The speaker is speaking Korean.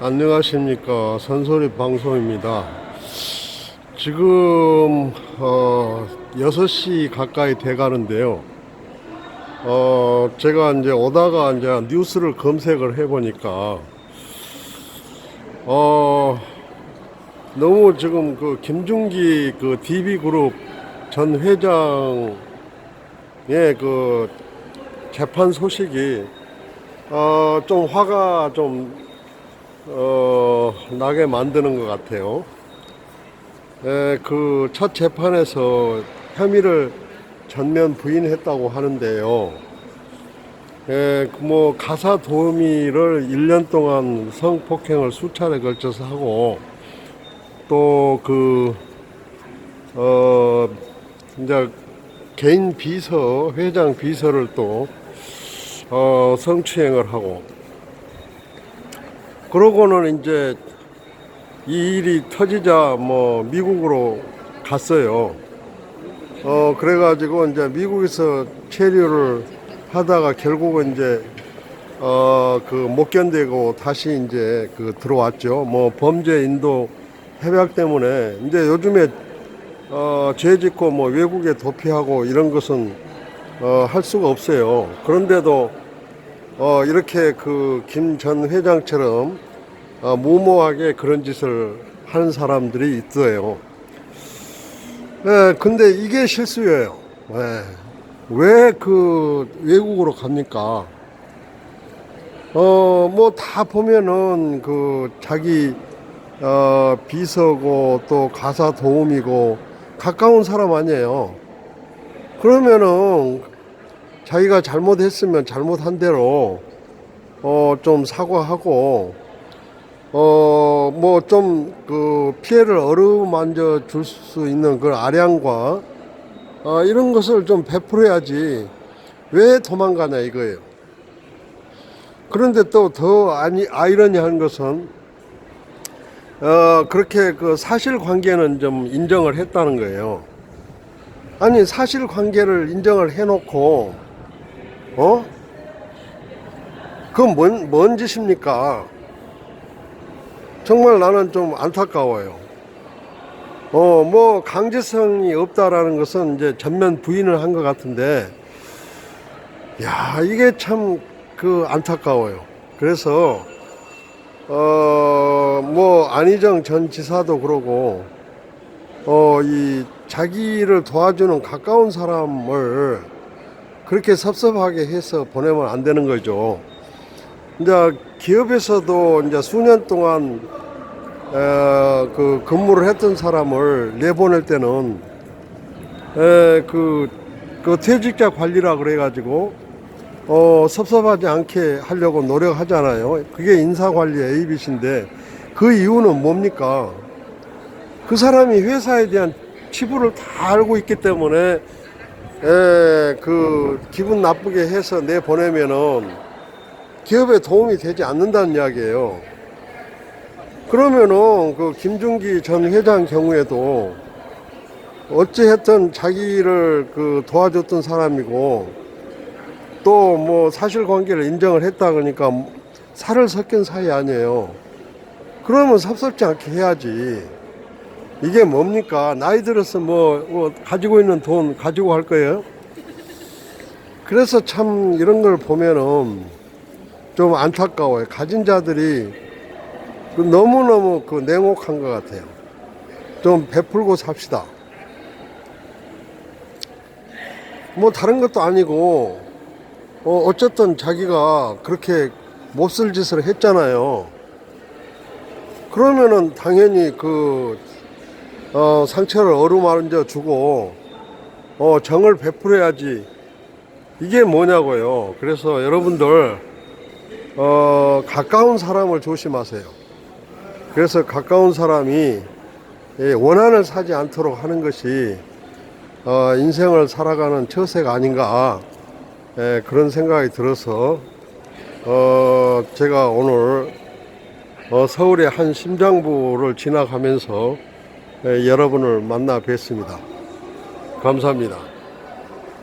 안녕하십니까. 선소리 방송입니다. 지금 어 6시 가까이 돼 가는데요. 어 제가 이제 오다가 이제 뉴스를 검색을 해 보니까 어 너무 지금 그 김중기 그 DB그룹 전 회장의 그 재판 소식이 어, 좀 화가 좀 어, 나게 만드는 것 같아요. 그 첫 재판에서 혐의를 전면 부인했다고 하는데요. 에, 그뭐 가사 도우미를 1년 동안 성폭행을 수차례 걸쳐서 하고 또그 어, 이제 개인 비서 회장 비서를 또 어, 성추행을 하고 그러고는 이제 이 일이 터지자 뭐 미국으로 갔어요. 어 그래가지고 이제 미국에서 체류를 하다가 결국은 이제 어 그 못 견디고 다시 이제 그 들어왔죠. 뭐 범죄 인도 협약 때문에 이제 요즘에 어, 죄 짓고 뭐 외국에 도피하고 이런 것은 어, 할 수가 없어요. 그런데도 어, 이렇게 그 김 전 회장처럼 어, 무모하게 그런 짓을 하는 사람들이 있어요. 예, 근데 이게 실수예요. 예. 왜그 외국으로 갑니까? 어, 뭐 다 보면은 그 자기 어, 비서고 또 가사 도우미고 가까운 사람 아니에요. 그러면은 자기가 잘못했으면 잘못한 대로 어, 좀 사과하고 어, 뭐 좀 그 피해를 어루만져 줄 수 있는 그 아량과 어, 이런 것을 좀 베풀어야지 왜 도망가냐 이거예요. 그런데 또 더 아이러니한 것은 어, 그렇게 그 사실관계는 좀 인정을 했다는 거예요. 아니 사실관계를 인정을 해놓고 어? 그건 뭔, 뭔 짓입니까? 정말 나는 좀 안타까워요. 어, 뭐, 강제성이 없다라는 것은 이제 전면 부인을 한 것 같은데, 야, 이게 참 그 안타까워요. 그래서, 어, 뭐, 안희정 전 지사도 그러고, 어, 이 자기를 도와주는 가까운 사람을 그렇게 섭섭하게 해서 보내면 안 되는 거죠. 이제 기업에서도 이제 수년 동안 에, 그 근무를 했던 사람을 내보낼 때는 에, 그, 그 퇴직자 관리라 그래가지고 어, 섭섭하지 않게 하려고 노력하잖아요. 그게 인사관리 ABC인데 그 이유는 뭡니까? 그 사람이 회사에 대한 치부를 다 알고 있기 때문에 에, 그 기분 나쁘게 해서 내 보내면은 기업에 도움이 되지 않는다는 이야기예요. 그러면은 그 김중기 전 회장 경우에도 어찌했든 자기를 그 도와줬던 사람이고 또 뭐 사실관계를 인정을 했다 그러니까 살을 섞인 사이 아니에요. 그러면 섭섭지 않게 해야지. 이게 뭡니까? 나이 들어서 뭐, 뭐 가지고 있는 돈 가지고 할 거예요? 그래서 참 이런 걸 보면은 좀 안타까워요. 가진 자들이 그 너무너무 그 냉혹한 것 같아요. 좀 베풀고 삽시다. 뭐 다른 것도 아니고 어, 어쨌든 자기가 그렇게 몹쓸 짓을 했잖아요. 그러면은 당연히 그 어, 상처를 어루만져 주고 어, 정을 베풀어야지 이게 뭐냐고요. 그래서 여러분들 어, 가까운 사람을 조심하세요. 그래서 가까운 사람이 예, 원한을 사지 않도록 하는 것이 어, 인생을 살아가는 처세가 아닌가 예, 그런 생각이 들어서 어, 제가 오늘 어, 서울의 한 심장부를 지나가면서 예, 여러분을 만나 뵀습니다. 감사합니다.